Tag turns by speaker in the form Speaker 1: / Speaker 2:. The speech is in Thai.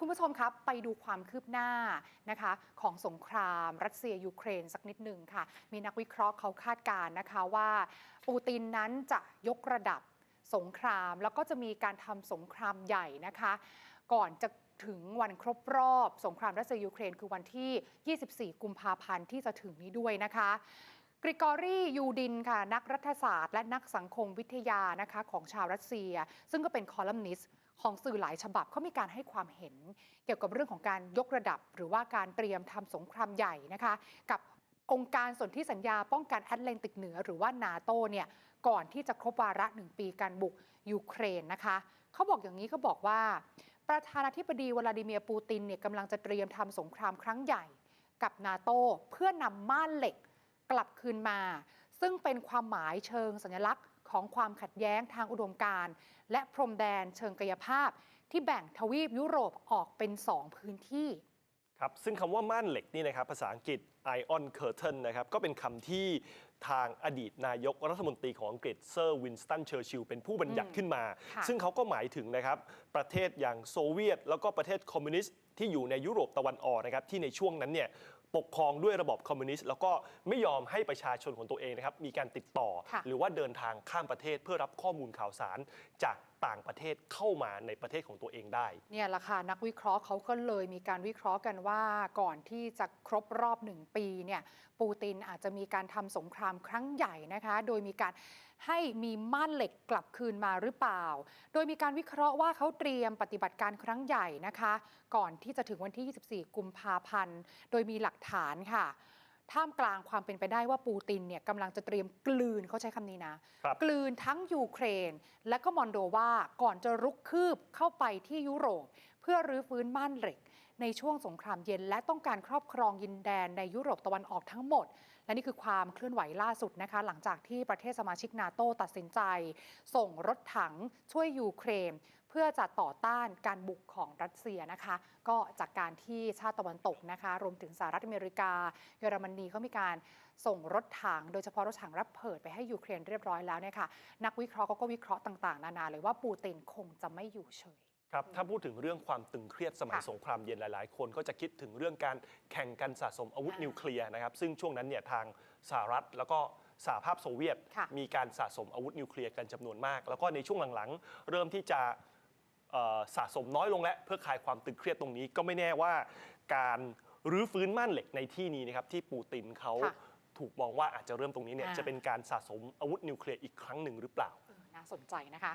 Speaker 1: คุณผู้ชมครับ ไปดูความคืบหน้านะคะ ของสงครามรัสเซียยูเครนสักนิดหนึ่งค่ะ มีนักวิเคราะห์เขาคาดการณ์นะคะว่าปูตินนั้นจะยกระดับสงคราม แล้วก็จะมีการทำสงครามใหญ่นะคะ ก่อนจะถึงวันครบรอบ สงครามรัสเซียยูเครนคือวันที่ 24 กุมภาพันธ์ที่จะถึงนี้ด้วยนะคะ กริกอรี่ยูดินค่ะนักรัฐศาสตร์ และนักสังคมวิทยานะคะของชาวรัสเซีย ซึ่งก็เป็นคอลัมนิสต์ของสื่อหลายฉบับเขามีการให้ความเห็น เกี่ยวกับเรื่องของการยกระดับ หรือว่าการเตรียมทำสงครามใหญ่นะคะกับองค์การสนธิสัญญาป้องกันแอตแลนติกเหนือ หรือว่านาโตเนี่ยก่อนที่จะครบวาระหนึ่งปีการบุกยูเครนนะคะเขาบอกอย่างนี้เขาบอกว่า ประธานาธิบดีวลาดิเมียร์ปูตินเนี่ยกำลังจะเตรียมทำสงครามครั้งใหญ่กับนาโตเพื่อนำม่านเหล็ก กลับคืนมา ซึ่งเป็นความหมายเชิงสัญลักษณ์ของความขัดแย้งทางอุดมการณ์ และพรมแดนเชิงกายภาพ ที่แบ่งทวีปยุโรปออกเป็น 2 พื้นที่
Speaker 2: ครับ ซึ่งคำว่าม่านเหล็กนี่นะครับภาษาอังกฤษ iron curtain นะครับก็เป็นคำที่ทางอดีตนายกรัฐมนตรีของอังกฤษเซอร์วินสตันเชอร์ชิลเป็นผู้บัญญัติขึ้นมา
Speaker 1: ค่ะ
Speaker 2: ซึ่งเขาก็หมายถึงนะครับประเทศอย่างโซเวียต แล้วก็ประเทศคอมมิวนิสต์ที่อยู่ในยุโรปตะวันออกนะครับที่ในช่วงนั้นเนี่ยปกครองด้วยระบอบคอมมิวนิสต์แล้วก็ไม่ยอมให้ประชาชนของตัวเองนะครับมีการติดต่อ
Speaker 1: ค่ะ
Speaker 2: หรือว่าเดินทางข้ามประเทศเพื่อรับข้อมูลข่าวสารจากต่างประเทศเข้ามาในประเทศของตัวเองได้
Speaker 1: เนี่ยแหละค่ะนักวิเคราะห์เขาก็เลยมีการวิเคราะห์กันว่าก่อนที่จะครบรอบหนึ่งปีเนี่ยปูตินอาจจะมีการทำสงครามครั้งใหญ่นะคะ โดยมีการให้มีม่านเหล็กกลับคืนมาหรือเปล่า โดยมีการวิเคราะห์ว่าเขาเตรียมปฏิบัติการครั้งใหญ่นะคะ ก่อนที่จะถึงวันที่ 24 กุมภาพันธ์ โดยมีหลักฐานค่ะท่ามกลางความเป็นไปได้ว่าปูตินเนี่ยกำลังจะเตรียมกลืนเขาใช้คำนี้นะ
Speaker 2: ครับ
Speaker 1: กลืนทั้งยูเครน และก็มอนโดวาก่อนจะรุกคืบเข้าไปที่ยุโรป เพื่อรื้อฟื้นม่านเหล็ก ในช่วงสงครามเย็น และต้องการครอบครองยินแดนในยุโรปตะวันออกทั้งหมด และนี่คือความเคลื่อนไหวล่าสุดนะคะ หลังจากที่ประเทศสมาชิกนาโตตัดสินใจ ส่งรถถังช่วยยูเครนเพื่อจะต่อต้านการบุกของรัสเซียนะคะ ก็จากการที่ชาติตะวันตกนะคะ รวมถึงสหรัฐอเมริกา เยอรมนีก็มีการส่งรถถัง โดยเฉพาะรถถังรับเผิดไปให้ยูเครนเรียบร้อยแล้วเนี่ยค่ะนักวิเคราะห์เขาก็วิเคราะห์ต่าง ๆ นานาเลยว่าปูตินคงจะไม่อยู่เฉย
Speaker 2: ครับถ้าพูดถึงเรื่องความตึงเครียดสมัย
Speaker 1: ค่ะ
Speaker 2: สงครามเย็นหลาย ๆ คนก็จะคิดถึงเรื่องการแข่งกันสะสมอาวุธ
Speaker 1: อ่านิ
Speaker 2: นิวเคลียร์นะครับ ซึ่งช่วงนั้นเนี่ยทางสหรัฐแล้วก็สหภาพโซเวียต
Speaker 1: ค่ะ
Speaker 2: มีการสะสมอาวุธนิวเคลียร์กันจำนวนมาก แล้วก็ในช่วงหลัง ๆ เริ่มที่จะเอ่อสะสมน้อยลงแล้วเพื่อคลายความตึงเครียดตรงนี้ก็ไม่แน่ว่า การรื้อฟื้นม่านเหล็กในที่นี้นะครับที่ปูตินเขา
Speaker 1: ค่ะ
Speaker 2: ถูกมองว่าอาจจะเริ่มตรงนี้เนี่ย
Speaker 1: อ่า
Speaker 2: จะเป็นการสะสมอาวุธนิวเคลียร์อีกครั้งหนึ่งหรือเปล่า
Speaker 1: เออน่าสนใจนะคะ